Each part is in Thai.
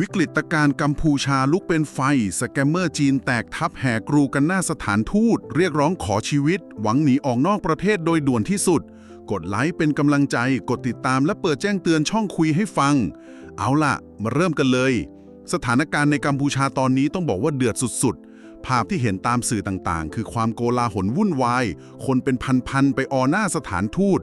วิกฤตการณ์กัมพูชาลุกเป็นไฟ สแกมเมอร์จีนแตกทับแห่กรูกันหน้าสถานทูต เรียกร้องขอชีวิต หวังหนีออกนอกประเทศโดยด่วนที่สุด กดไลค์เป็นกำลังใจ กดติดตามและเปิดแจ้งเตือนช่องคุยให้ฟัง เอาล่ะ มาเริ่มกันเลย สถานการณ์ในกัมพูชาตอนนี้ต้องบอกว่าเดือดสุดๆ ภาพที่เห็นตามสื่อต่างๆ คือความโกลาหลวุ่นวาย คนเป็นพัน ๆ ไปออหน้าสถานทูต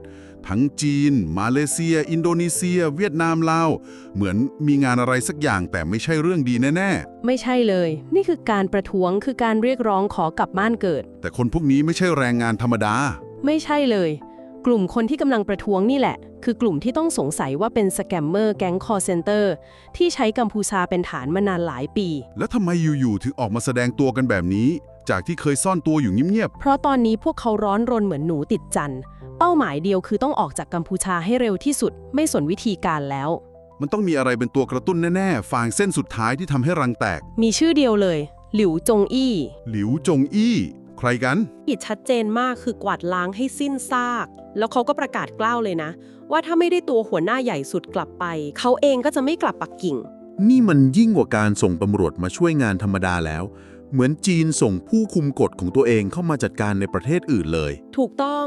ทั้งจีน มาเลเซีย อินโดนีเซีย เวียดนามลาว เหมือนมีงานอะไรสักอย่างแต่ไม่ใช่เรื่องดีแน่ไม่ใช่เลย นี่คือการประท้วงคือการเรียกร้องขอกลับบ้านเกิดๆแต่คนพวกนี้ไม่ใช่แรงงานธรรมดา ไม่ใช่เลย กลุ่มคนที่กำลังประท้วงนี่แหละ คือกลุ่มที่ต้องสงสัยว่าเป็นสแกมเมอร์แก๊งคอร์เซนเตอร์ที่ใช้กัมพูชาเป็นฐานมานานหลายปี แล้วทำไมอยู่ๆถึงออกมาแสดงตัวกันแบบนี้ จากที่เคยซ่อนตัวอยู่เงียบเพราะตอนนี้พวกเขาร้อนรนเหมือนหนูติดจันทร์เป้าหมายเดียวคือต้องออกจากกัมพูชาให้เร็วที่สุด ไม่สนวิธีการแล้ว ๆ มันต้องมีอะไรเป็นตัวกระตุ้นแน่ๆ ฟางเส้นสุดท้ายที่ทำให้รังแตก มีชื่อเดียวเลย หลิวจงอี้ หลิวจงอี้ ใครกัน อิดชัดเจนมากคือกวาดล้างให้สิ้นซาก แล้วเขาก็ประกาศกล้าวเลยนะ ว่าถ้าไม่ได้ตัวหัวหน้าใหญ่สุดกลับไป เขาเองก็จะไม่กลับปักกิ่ง นี่มันยิ่งกว่าการส่งตำรวจมาช่วยงานธรรมดาแล้ว เหมือนจีนส่งผู้คุมกฎของตัวเองเข้ามาจัดการในประเทศอื่นเลย ถูกต้อง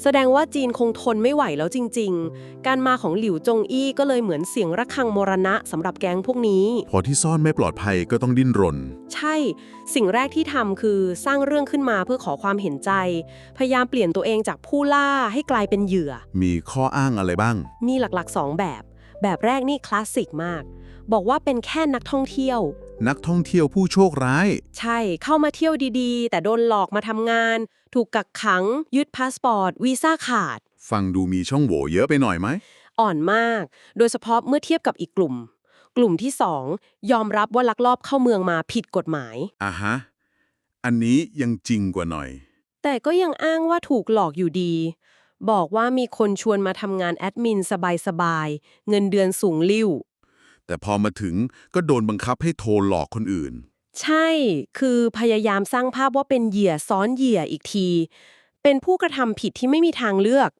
แสดงว่าจีนคงทนไม่ไหวแล้วจริง ๆ การมาของหลิวจงอี้ก็เลยเหมือนเสียงระฆังมรณะสำหรับแก๊งพวกนี้ พอที่ซ่อนไม่ปลอดภัยก็ต้องดิ้นรน ใช่ สิ่งแรกที่ทำคือสร้างเรื่องขึ้นมาเพื่อขอความเห็นใจ พยายามเปลี่ยนตัวเองจากผู้ล่าให้กลายเป็นเหยื่อ มีข้ออ้างอะไรบ้าง มีหลักๆ2แบบ แบบแรกนี่คลาสสิกมาก บอกว่าเป็นแค่นักท่องเที่ยว นักท่องเที่ยวผู้โชคร้าย ใช่เข้ามาเที่ยวดีๆ แต่โดนหลอกมาทำงาน ถูกกักขัง ยึดพาสปอร์ต วีซ่าขาด ฟังดูมีช่องโหว่เยอะไปหน่อยไหม อ่อนมาก โดยเฉพาะเมื่อเทียบกับอีกกลุ่ม กลุ่มที่ 2 ยอมรับว่าลักลอบเข้าเมืองมาผิดกฎหมาย อะฮะ อันนี้ยังจริงกว่าหน่อย แต่ก็ยังอ้างว่าถูกหลอกอยู่ดี บอกว่ามีคนชวนมาทำงานแอดมินสบายๆ เงินเดือนสูงลิ่ว แต่พอมาถึงก็โดนบังคับให้โทรหลอกคนอื่น ใช่ คือพยายามสร้างภาพว่าเป็นเหยื่อซ้อนเหยื่ออีกที เป็นผู้กระทำผิดที่ไม่มีทางเลือก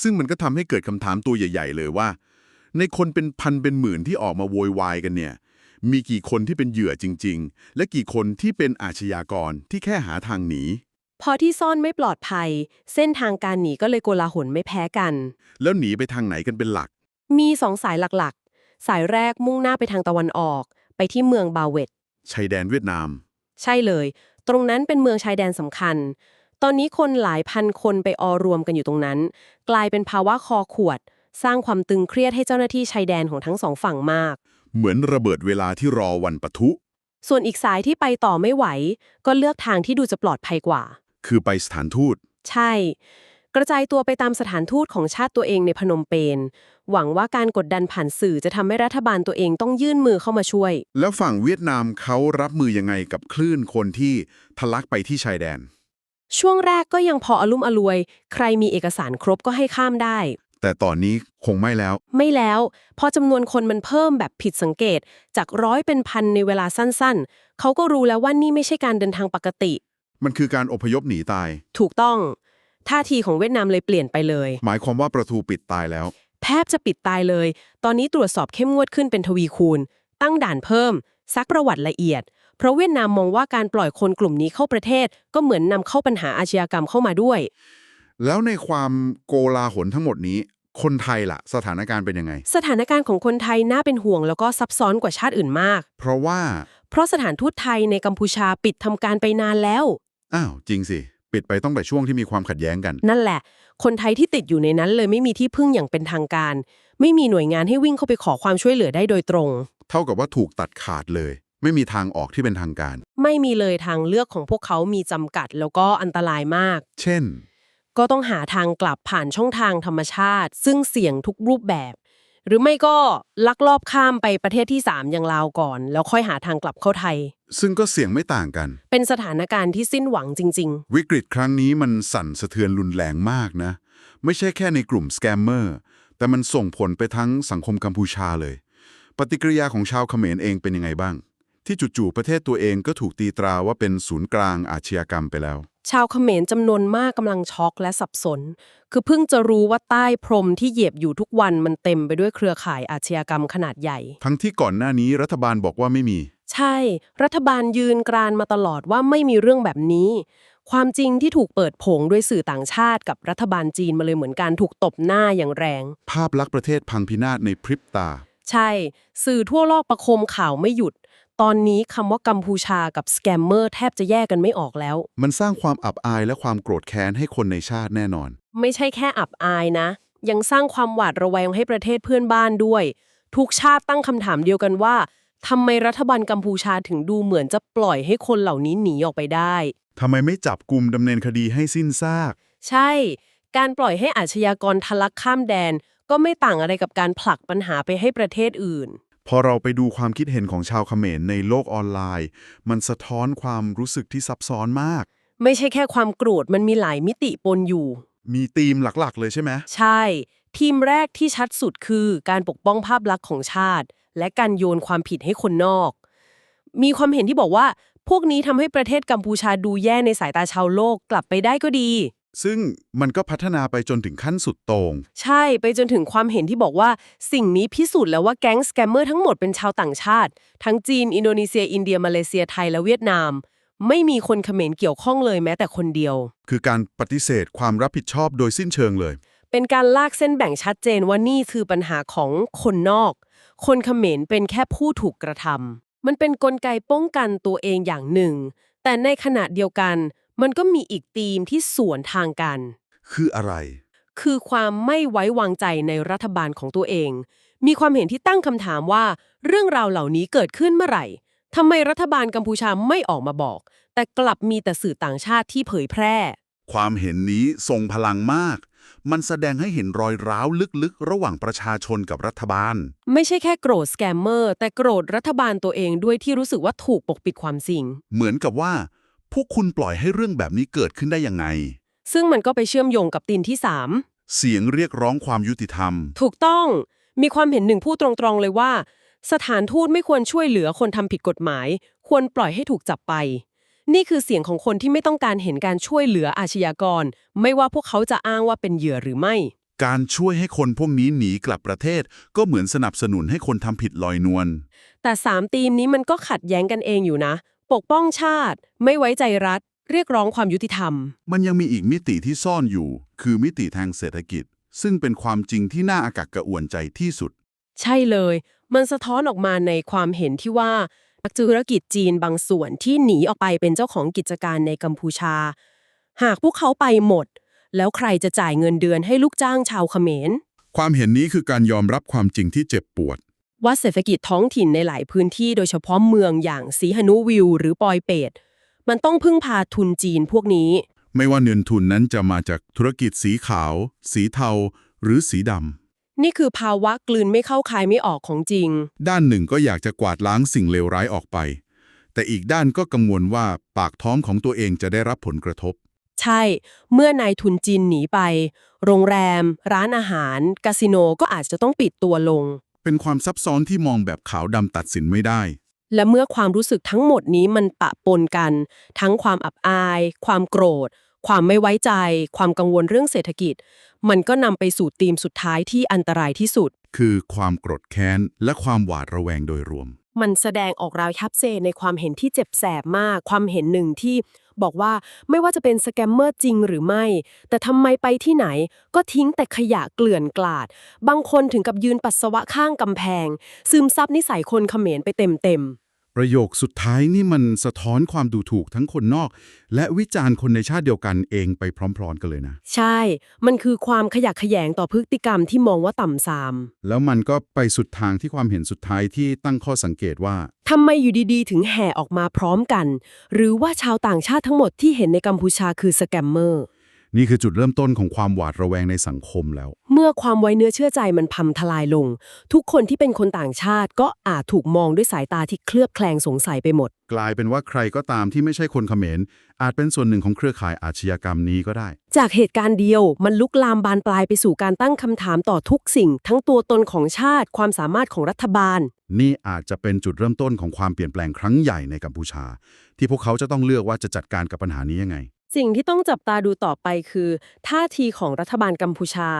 ซึ่งมันก็ทำให้เกิดคำถามตัวใหญ่ ๆ เลยว่า ในคนเป็นพันเป็นหมื่นที่ออกมาโวยวายกันเนี่ย มีกี่คนที่เป็นเหยื่อจริง ๆ และกี่คนที่เป็นอาชญากรที่แค่หาทางหนี พอที่ซ่อนไม่ปลอดภัย เส้นทางการหนีก็เลยโกลาหลไม่แพ้กัน แล้วหนีไปทางไหนกันเป็นหลัก มีสองสายหลักๆ สายแรกมุ่งหน้าไปทางตะวันออก ไปที่เมืองบาเวต ชายแดนเวียดนาม ใช่เลย ตรงนั้นเป็นเมืองชายแดนสำคัญ ตอนนี้คนหลายพันคนไปออรวมกันอยู่ตรงนั้น กลายเป็นภาวะคอขวด สร้างความตึงเครียดให้เจ้าหน้าที่ชายแดนของทั้งสองฝั่งมาก เหมือนระเบิดเวลาที่รอวันปะทุ ส่วนอีกสายที่ไปต่อไม่ไหว ก็เลือกทางที่ดูจะปลอดภัยกว่า คือไปสถานทูต ใช่ กระจายตัวไปตามสถานทูตของชาติตัวเองในพนมเปญ หวังว่าการกดดันผ่านสื่อจะทำให้รัฐบาลตัวเองต้องยื่นมือเข้ามาช่วย แล้วฝั่งเวียดนามเขารับมือยังไงกับคลื่นคนที่ทะลักไปที่ชายแดน ช่วงแรกก็ยังพออลุ่มอลวย ใครมีเอกสารครบก็ให้ข้ามได้ แต่ตอนนี้คงไม่แล้ว ไม่แล้ว พอจำนวนคนมันเพิ่มแบบผิดสังเกต จากร้อยเป็นพันในเวลาสั้นๆ เขาก็รู้แล้วว่านี่ไม่ใช่การเดินทางปกติ มันคือการอพยพหนีตาย ถูกต้อง ท่าทีของเวียดนามเลยเปลี่ยนไปเลย หมายความว่าประตูปิดตายแล้ว แทบจะปิดตายเลย ตอนนี้ตรวจสอบเข้มงวดขึ้นเป็นทวีคูณ ตั้งด่านเพิ่ม ซักประวัติละเอียด เพราะเวียดนามมองว่าการปล่อยคนกลุ่มนี้เข้าประเทศ ก็เหมือนนำเข้าปัญหาอาชญากรรมเข้ามาด้วย แล้วในความโกลาหลทั้งหมดนี้ คนไทยล่ะ สถานการณ์เป็นยังไง สถานการณ์ของคนไทยน่าเป็นห่วงแล้วก็ซับซ้อนกว่าชาติอื่นมาก เพราะว่า เพราะสถานทูตไทยในกัมพูชาปิดทำการไปนานแล้ว อ้าวจริงสิ ปิดไปตั้งแต่ช่วงที่มีความขัดแย้งกัน นั่นแหละ คนไทยที่ติดอยู่ในนั้นเลยไม่มีที่พึ่งอย่างเป็นทางการ ไม่มีหน่วยงานให้วิ่งเข้าไปขอความช่วยเหลือได้โดยตรง เท่ากับว่าถูกตัดขาดเลย ไม่มีทางออกที่เป็นทางการ ไม่มีเลยทางเลือกของพวกเขามีจำกัดแล้วก็อันตรายมาก เช่น ก็ต้องหาทางกลับผ่านช่องทางธรรมชาติ ซึ่งเสี่ยงทุกรูปแบบ หรือไม่ก็ลักลอบข้ามไปประเทศที่ 3 อย่างลาวก่อน แล้วค่อยหาทางกลับเข้าไทย ซึ่งก็เสี่ยงไม่ต่างกัน เป็นสถานการณ์ที่สิ้นหวังจริง วิกฤตครั้งนี้มันสั่นสะเทือนรุนแรงมากนะ ไม่ใช่แค่ในกลุ่มสแกมเมอร์แต่มันส่งผลไปทั้งสังคมกัมพูชาเลย ปฏิกิริยาของชาวเขมรเองเป็นยังไงบ้าง ที่จู่ๆประเทศตัวเองก็ถูกตีตราว่าเป็นศูนย์กลางอาชญากรรมไปแล้ว ชาวเขมรจำนวนมากกำลังช็อกและสับสน คือเพิ่งจะรู้ว่าใต้พรมที่เหยียบอยู่ทุกวันมันเต็มไปด้วยเครือข่ายอาชญากรรมขนาดใหญ่ ทั้งที่ก่อนหน้านี้รัฐบาลบอกว่าไม่มี ใช่ รัฐบาลยืนกรานมาตลอดว่าไม่มีเรื่องแบบนี้ ความจริงที่ถูกเปิดโผงด้วยสื่อต่างชาติกับรัฐบาลจีนมาเลยเหมือนกันถูกตบหน้าอย่างแรง ภาพลักษณ์ประเทศพังพินาศในพริบตา ใช่ สื่อทั่วโลกประโคมข่าวไม่หยุด ตอนนี้คำว่ากัมพูชากับสแกมเมอร์แทบจะแยกกันไม่ออกแล้ว มันสร้างความอับอายและความโกรธแค้นให้คนในชาติแน่นอน ไม่ใช่แค่อับอายนะ ยังสร้างความหวาดระแวงให้ประเทศเพื่อนบ้านด้วย ทุกชาติตั้งคำถามเดียวกันว่าทำไมรัฐบาลกัมพูชาถึงดูเหมือนจะปล่อยให้คนเหล่านี้หนีออกไปได้ทำไมไม่จับกลุ่มดำเนินคดีให้สิ้นซาก ใช่ การปล่อยให้อาชญากรทะลักข้ามแดน ก็ไม่ต่างอะไรกับการผลักปัญหาไปให้ประเทศอื่น พอเราไปดูความคิดเห็นของชาวเขมรในโลกออนไลน์ มันสะท้อนความรู้สึกที่ซับซ้อนมาก ไม่ใช่แค่ความโกรธมันมีหลายมิติปนอยู่ มีธีมหลักๆ เลยใช่ไหมใช่ ทีมแรกที่ชัดสุดคือการปกป้องภาพลักษณ์ของชาติ และการโยนความผิดให้คนนอก มีความเห็นที่บอกว่า พวกนี้ทำให้ประเทศกัมพูชาดูแย่ในสายตาชาวโลกกลับไปได้ก็ดี ซึ่งมันก็พัฒนาไปจนถึงขั้นสุดโต่งใช่ไปจนถึงความเห็นที่บอกว่า สิ่งนี้พิสูจน์แล้วว่าแก๊งสแกมเมอร์ทั้งหมดเป็นชาวต่างชาติ ทั้งจีน อินโดนีเซีย อินเดีย มาเลเซียไทยและเวียดนาม ไม่มีคนเขมรเกี่ยวข้องเลยแม้แต่คนเดียว คือการปฏิเสธความรับผิดชอบโดยสิ้นเชิงเลย เป็นการลากเส้นแบ่งชัดเจนว่านี่คือปัญหาของคนนอก คนเขมรเป็นแค่ผู้ถูกกระทำมันเป็นนกลไกป้องกันตัวเองอย่างหนึ่ง แต่ในขณะเดียวกัน มันก็มีอีกธีมที่สวนทางกัน คืออะไร คือความไม่ไว้วางใจในรัฐบาลของตัวเอง มีความเห็นที่ตั้งคำถามว่า เรื่องราวเหล่านี้เกิดขึ้นเมื่อไหร่ทำไมรัฐบาลกัมพูชาไม่ออกมาบอก แต่กลับมีแต่สื่อต่างชาติที่เผยแพร่ ความเห็นนี้ทรงพลังมาก มันแสดงให้เห็นรอยร้าวลึกๆ ระหว่างประชาชนกับรัฐบาล ไม่ใช่แค่โกรธสแกมเมอร์ แต่โกรธรัฐบาลตัวเองด้วยที่รู้สึกว่าถูกปกปิดความจริง เหมือนกับว่า พวกคุณปล่อยให้เรื่องแบบนี้เกิดขึ้นได้ยังไง ซึ่งมันก็ไปเชื่อมโยงกับตีนที่เสียงเรียกร้องความยุติธรรม3ถูกต้อง มีความเห็นหนึ่งพูดตรงๆเลยว่า สถานทูตไม่ควรช่วยเหลือคนทำผิดกฎหมาย ควรปล่อยให้ถูกจับไป นี่คือเสียงของคนที่ไม่ต้องการเห็นการช่วยเหลืออาชญากร ไม่ว่าพวกเขาจะอ้างว่าเป็นเหยื่อหรือไม่ การช่วยให้คนพวกนี้หนีกลับประเทศ ก็เหมือนสนับสนุนให้คนทำผิดลอยนวลแต่สามธีมนี้มันก็ขัดแย้งกันเองอยู่นะ ปกป้องชาติ ไม่ไว้ใจรัฐ เรียกร้องความยุติธรรม มันยังมีอีกมิติที่ซ่อนอยู่ คือมิติทางเศรษฐกิจ ซึ่งเป็นความจริงที่น่าอากักกระอ่วนใจที่สุด ใช่เลย มันสะท้อนออกมาในความเห็นที่ว่านักธุรกิจจีนบางส่วนที่หนีออกไปเป็นเจ้าของกิจการในกัมพูชา หากพวกเขาไปหมด แล้วใครจะจ่ายเงินเดือนให้ลูกจ้างชาวเขมร ความเห็นนี้คือการยอมรับความจริงที่เจ็บปวด ว่าเศรษฐกิจท้องถิ่นในหลายพื้นที่โดยเฉพาะเมืองอย่างสีหนุวิว หรือปอยเปตมันต้องพึ่งพาทุนจีนพวกนี้ ไม่ว่าเงินทุนนั้นจะมาจากธุรกิจสีขาว สีเทา หรือสีดนี่คือภาวะกลืนไม่เข้าคายไม่ออกของจริงำด้านหนึ่งก็อยากจะกวาดล้างสิ่งเลวร้ายออกไป แต่อีกด้านก็กังวลว่าปากท้องของตัวเองจะได้รับผลกระทบ ใช่ เมื่อนายทุนจีนหนีไป โรงแรม ร้านอาหารคาสิโนก็อาจจะต้องปิดตัวลง เป็นความซับซ้อนที่มองแบบขาวดำตัดสินไม่ได้ และเมื่อความรู้สึกทั้งหมดนี้มันปะปนกัน ทั้งความอับอาย ความโกรธ ความไม่ไว้ใจ ความกังวลเรื่องเศรษฐกิจ มันก็นำไปสู่ธีมสุดท้ายที่อันตรายที่สุด คือความโกรธแค้น และความหวาดระแวงโดยรวม มันแสดงออกราวยับเซในความเห็นที่เจ็บแสบมาก ความเห็นหนึ่งที่ บอกว่าไม่ว่าจะเป็นสแกมเมอร์จริงหรือไม่ แต่ทำไมไปที่ไหนก็ทิ้งแต่ขยะเกลื่อนกลาด บางคนถึงกับยืนปัสสาวะข้างกำแพง ซึมซับนิสัยคนเขมรไปเต็มๆ ประโยคสุดท้ายนี่มันสะท้อนความดูถูกทั้งคนนอก และวิจารณ์คนในชาติเดียวกันเองไปพร้อม ๆ กันเลยนะ ใช่ มันคือความขยะแขยงต่อพฤติกรรมที่มองว่าต่ำซาม แล้วมันก็ไปสุดทางที่ความเห็นสุดท้ายที่ตั้งข้อสังเกตว่า ทำไมอยู่ดีๆ ถึงแห่ออกมาพร้อมกัน หรือว่าชาวต่างชาติทั้งหมดที่เห็นในกัมพูชาคือสแกมเมอร์ นี่คือจุดเริ่มต้นของความหวาดระแวงในสังคมแล้วเมื่อความไว้เนื้อเชื่อใจมันพังทลายลง ทุกคนที่เป็นคนต่างชาติก็อาจถูกมองด้วยสายตาที่เคลือบแคลงสงสัยไปหมด กลายเป็นว่าใครก็ตามที่ไม่ใช่คนเขมร อาจเป็นส่วนหนึ่งของเครือข่ายอาชญากรรมนี้ก็ได้ จากเหตุการณ์เดียวมันลุกลามบานปลายไปสู่การตั้งคำถามต่อทุกสิ่ง ทั้งตัวตนของชาติ ความสามารถของรัฐบาล นี่อาจจะเป็นจุดเริ่มต้นของความเปลี่ยนแปลงครั้งใหญ่ในกัมพูชา ที่พวกเขาจะต้องเลือกว่าจะจัดการกับปัญหานี้ยังไง สิ่งที่ต้องจับตาดูต่อไปคือท่าทีของรัฐบาลกัมพูชา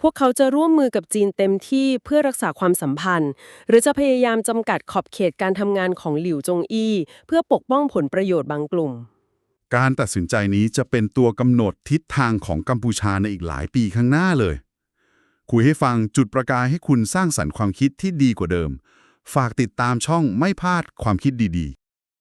พวกเขาจะร่วมมือกับจีนเต็มที่เพื่อรักษาความสัมพันธ์ หรือจะพยายามจำกัดขอบเขตการทำงานของหลิวจงอี้ เพื่อปกป้องผลประโยชน์บางกลุ่ม การตัดสินใจนี้จะเป็นตัวกำหนดทิศทางของกัมพูชาในอีกหลายปีข้างหน้าเลย คุยให้ฟังจุดประกายให้คุณสร้างสรรค์ความคิดที่ดีกว่าเดิม ฝากติดตามช่องไม่พลาดความคิดดีๆ